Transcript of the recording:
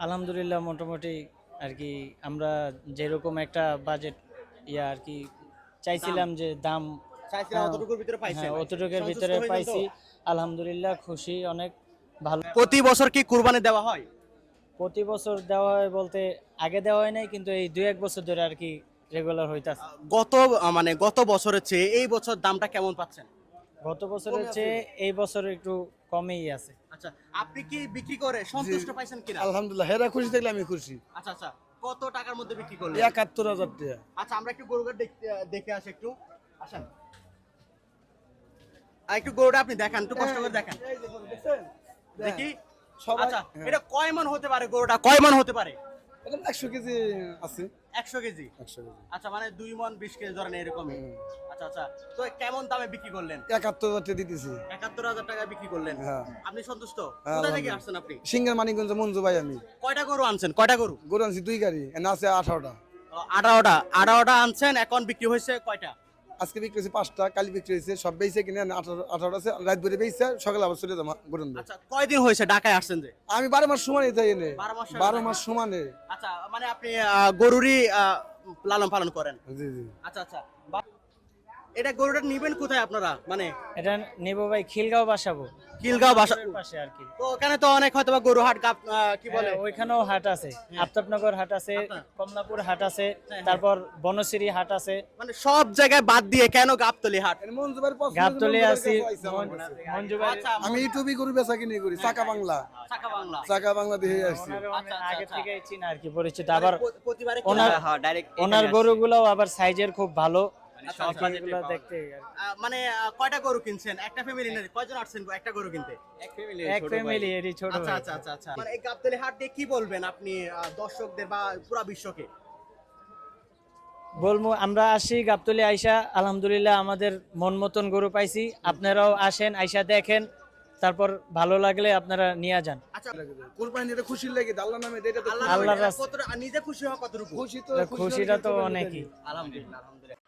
আলহামদুলিল্লাহ মোটামুটি আর কি আমরা যেরকম একটা বাজেট ইয়া আর কি চাইছিলাম যে দাম হ্যাঁ, অতটুকুর ভিতরে পাইছেন হ্যাঁ? পাইছি। আলহামদুলিল্লাহ খুশি অনেক ভালো। প্রতি বছর কি কুরবানি দেওয়া হয়? প্রতি বছর দেওয়া হয় বলতে আগে দেওয়া হয় নাই কিন্তু এই দুই এক বছর ধরে আর কি রেগুলার হইতাছে। গত মানে গত বছরের চেয়ে এই বছর দামটা কেমন পাচ্ছেন? গত বছরের চেয়ে এই বছর একটু কমেই আছে। আচ্ছা আপনি কি বিক্রি করে সন্তুষ্ট পাইছেন কিনা? আলহামদুলিল্লাহ হেরা খুশি থাকলে আমি খুশি। আচ্ছা আচ্ছা কত টাকার মধ্যে বিক্রি করলেন? একাত্তর হাজার টাকা। আচ্ছা আমরা একটু গরুটা দেখতে দেখে আসি একটু। আসেন। আর একটু গরুটা আপনি দেখান একটু কষ্ট করে দেখান। দেখি। সবাই- আচ্ছা হ্যাঁ। এটা কয় মন হতে পারে গরুটা? কয় মন হতে পারে? একশো কেজি আছে। একশো কেজি? একশো কেজি। আচ্ছা মানে দুই মন বিশ কেজি ধরেন এরকমই? আচ্ছা আচ্ছা। তো কেমন দামে বিক্রি করলেন? একাত্তর হাজার দিতেছি। একাত্তর হাজার টাকা বিক্রি করলেন? হ্যাঁ। আপনি সন্তুষ্ট? হ্যাঁ, কোথা থেকে আসছেন আপনি? সিঙ্গার মানিকগঞ্জ মঞ্জু ভাই আমি। কয়টা গরু আনছেন? কয়টা গরু? গরু আনছি দুই গাড়ি এনে আছে আঠারোটা। আঠারোটা। আঠারোটা আনছেন এখন বিক্রি হয়েছে কয়টা? আজকে বিক্রি হয়েছে পাঁচটা কালি বিক্রি হয়েছে সব বেঁচে কিনে আঠারো আঠারো আছে রাত ভরে বেঁচে সকালে আবার চলে যাব আচ্ছা কয়দিন হয়েছে ঢাকায় আসছেন যে? আমি বারো মাস সমানে যাই এনে বারো মাস সমানে আচ্ছা মানে আপনি আহ, গরুরই লালন পালন করেন? জি জি। আচ্ছা আচ্ছা। এটা গরুটা নিবেন কোথায় আপনারা? মানে এটা নেব ভাই খিলগাঁও বাসাবো। কিলগাঁও বাসা পাশে আর কি। তো ওখানে তো অনেক হয়তো গরু হাট গাপ কি বলে? হ্যাঁ, ওইখানেও হাট আছে। আফতাবনগর হাট আছে আচ্ছা। কমলাপুর হাট আছে হ্যাঁ। তারপর বনশ্রী হাট আছে। মানে সব জায়গায় বাদ দিয়ে কেন গাবতলি হাট? গাবতলি আছি। মঞ্জু ভাই আচ্ছা আমি ইউটিউবে গরু বেচা কিনে করি চাকা বাংলা। চাকা বাংলা। চাকা বাংলা দেখে আসছি। আচ্ছা, আচ্ছা, আগে আচ্ছা। থেকে চিনা আর কি পরিচিত। আবার ওনার হয়? ওনার গরুগুলোও আবার সাইজের খুব ভালো। আচ্ছা, সব আচ্ছা। দেখতে। আহ, মানে কয়টা গরু কিনছেন? একটা ফ্যামিলি না কয়জন আসছেন একটা গরু কিনতে? এক ফ্যামিলি এরই ছোট আচ্ছা আচ্ছা আচ্ছা আচ্ছা। মানে এই গাবতলি হাট দিয়ে কি বলবেন আপনি দর্শকদের বা পুরো বিশ্বকে? বলব আমরা আসি গাবতলি আইসা আলহামদুলিল্লাহ আমাদের মন মতন গরু পাইছি। আপনারাও আসেন আইসা দেখেন তারপর ভালো লাগলে আপনারা নিয়ে যান। আচ্ছা। কোরবানি এটা খুশির লাগে নামে এটা আল্লাহর রাস্তা- নিজে খুশি হওয়া কতটুকু? খুশি তো খুশিটা তো অনেকই। আলহামদুলিল্লাহ আলহামদুলিল্লাহ।